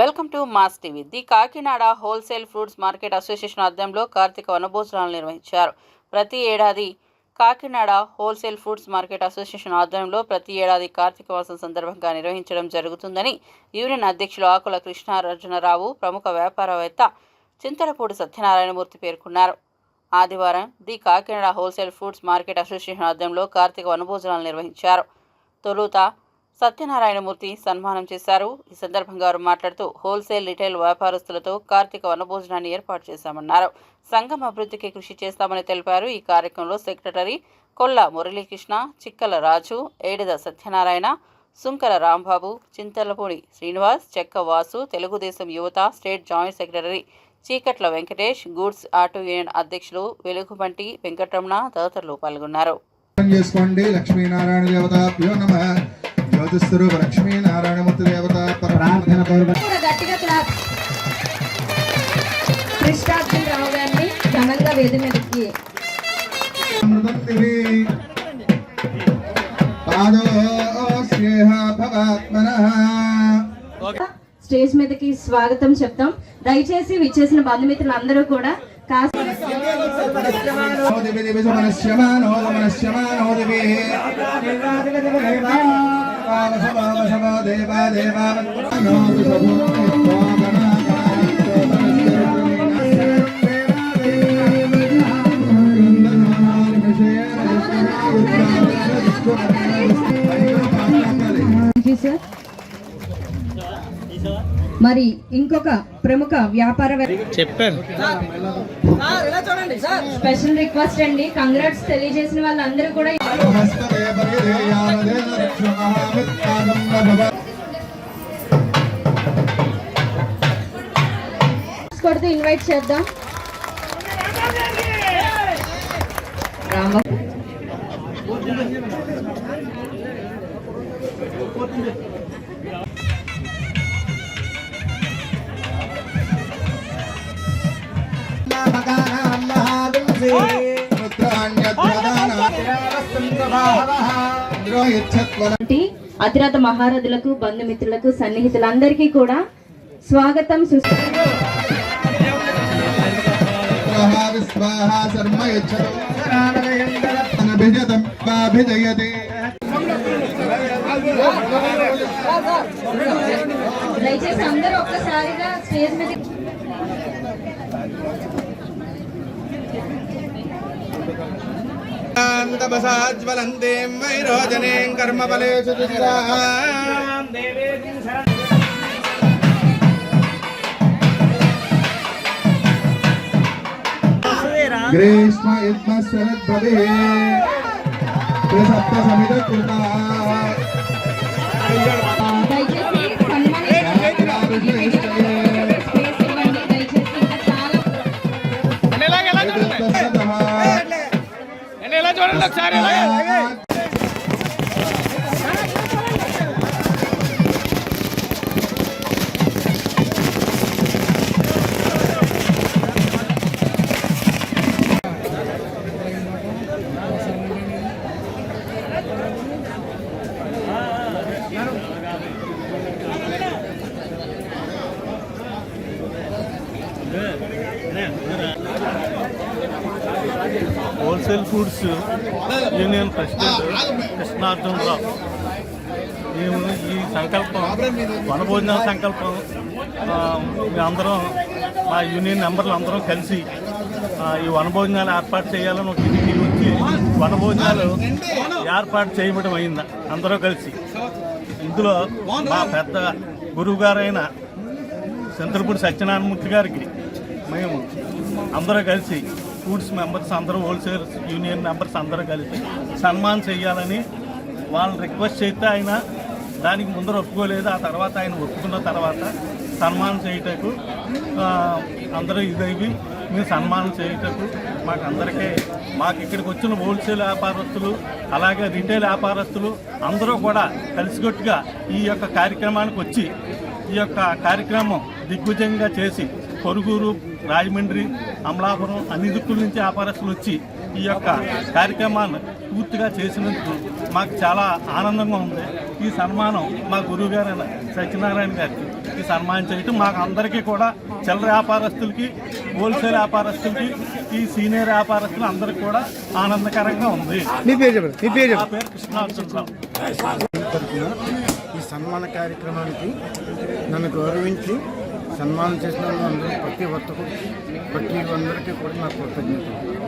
Welcome to mass TV. The Kakinada wholesale fruits market association ఆధ్వర్యంలో కార్తీక వనభోజనాలు నిర్వహించారు. ప్రతి ఏడాది Kakinada wholesale fruits market association ఆధ్వర్యంలో ప్రతి ఏడాది కార్తీక మాసం సందర్భంగా నిర్వహించడం జరుగుతుందని యూనియన్ అధ్యక్షులు ఆకుల కృష్ణార్జునరావు ప్రముఖ వ్యాపారవేత్త చింతలపూడి సత్యనారాయణమూర్తి పేర్కొన్నారు. ఆదివారం the Kakinada wholesale fruits market association ఆధ్వర్యంలో కార్తీక వనభోజనాలు నిర్వహించారు. తొలుత సత్యనారాయణమూర్తి సన్మానం చేశారు. ఈ సందర్భంగా వారు మాట్లాడుతూ హోల్సేల్ రిటైల్ వ్యాపారస్తులతో కార్తీక వనభోజనాన్ని ఏర్పాటు చేశామన్నారు. సంఘం అభివృద్ధికి కృషి చేస్తామని తెలిపారు. ఈ కార్యక్రమంలో సెక్రటరీ కొల్ల మురళీకృష్ణ చిక్కల రాజు ఏడిద సత్యనారాయణ సుంకర రాంబాబు చింతలపూడి శ్రీనివాస్ చెక్క వాసు తెలుగుదేశం యువత state joint secretary Cheekatla Venkatesh goods auto union అధ్యక్షులు వెలుగుబంటి వెంకటరమణ తదితరులు పాల్గొన్నారు. చేసుకోండి. లక్ష్మీనారాయణ దేవతాభ్యో నమ. జ్యోతిస్వరూప లక్ష్మీనారాయణమూర్తి దేవత ప్రార్థన కూడా గట్టిగా క్లాప్ కృష్ణార్జున రావు గారిని ఘనంగా వేది మీదకి. పాదోస్యేహ భవాత్మనః. స్టేజ్ మీదకి స్వాగతం చెప్తాం. దయచేసి విచ్చేసిన బంధుమిత్రులందరూ కూడా కాస్త దివి దివి సుమనశ్యమానో సుమనశ్యమానో దివి సార్ మరి ఇంకొక ప్రముఖ వ్యాపార చెప్పారు స్పెషల్ రిక్వెస్ట్ అండి. కంగ్రాట్స్ తెలియజేసిన వాళ్ళందరూ కూడా కొడుతూ ఇన్వైట్ చేద్దాం. అతిరథ మహారథులకు బంధుమిత్రులకు సన్నిహితులందరికీ కూడా స్వాగతం సుస్వాగతం దయచేసి అందరూ ఒక్కసారిగా స్టేజ్ మీద न्दमसाज्वलन्दें वैरोजनें कर्मबले सुचिरा ग्रीष्म इद्म शरद प्रसप्त समित कुर्ता जोरात लक्ष wholesale foods union president Krishnarjunarao మేము ఈ సంకల్పం వనభోజన సంకల్పం ఆ, అందరం మా యూనియన్ మెంబర్లు అందరం కలిసి ఈ వనభోజనాలు ఏర్పాటు చేయాలని ఒక ఇంటికి వచ్చి వనభోజనాలు ఏర్పాటు చేయడం అయింది. అందరూ కలిసి. ఇందులో మా పెద్ద గురువు గారైన చంద్రపూడి సత్యనారాయణమూర్తి గారికి మేము అందరూ కలిసి ఫుడ్స్ మెంబర్స్ అందరూ హోల్సేల్ యూనియన్ మెంబర్స్ అందరూ కలిసి సన్మానం చేయాలని వాళ్ళని రిక్వెస్ట్ చేస్తే ఆయన దానికి ముందర ఒప్పుకోలేదు. ఆ తర్వాత ఆయన ఒప్పుకున్న తర్వాత సన్మానం చేయటకు అందరూ ఇదైవి మేము సన్మానం చేయటకు మాకు అందరికీ మాకు ఇక్కడికి వచ్చిన హోల్సేల్ వ్యాపారస్తులు అలాగే రిటైల్ వ్యాపారస్తులు అందరూ కూడా కలిసికట్టుగా ఈ యొక్క కార్యక్రమానికి వచ్చి ఈ యొక్క కార్యక్రమం దిగ్విజయంగా చేసి పొరుగురు రాజమండ్రి అమలాపురం అన్ని దిక్కుల నుంచి వ్యాపారస్తులు వచ్చి ఈ యొక్క కార్యక్రమాన్ని పూర్తిగా చేసినందుకు మాకు చాలా ఆనందంగా ఉంది. ఈ సన్మానం మా గురువు గారైన సత్యనారాయణ గారికి ఈ సన్మానం చేయటం మాకు అందరికీ కూడా చిల్లర వ్యాపారస్తులకి హోల్సేల్ వ్యాపారస్తులకి ఈ సీనియర్ వ్యాపారస్తులు అందరికీ కూడా ఆనందకరంగా ఉంది. ఈ సన్మాన కార్యక్రమానికి నన్ను గౌరవించి సన్మానం చేసిన అందరూ ప్రతి ఒక్కరు ప్రతి అందరికీ కూడా నా కృతజ్ఞతలు.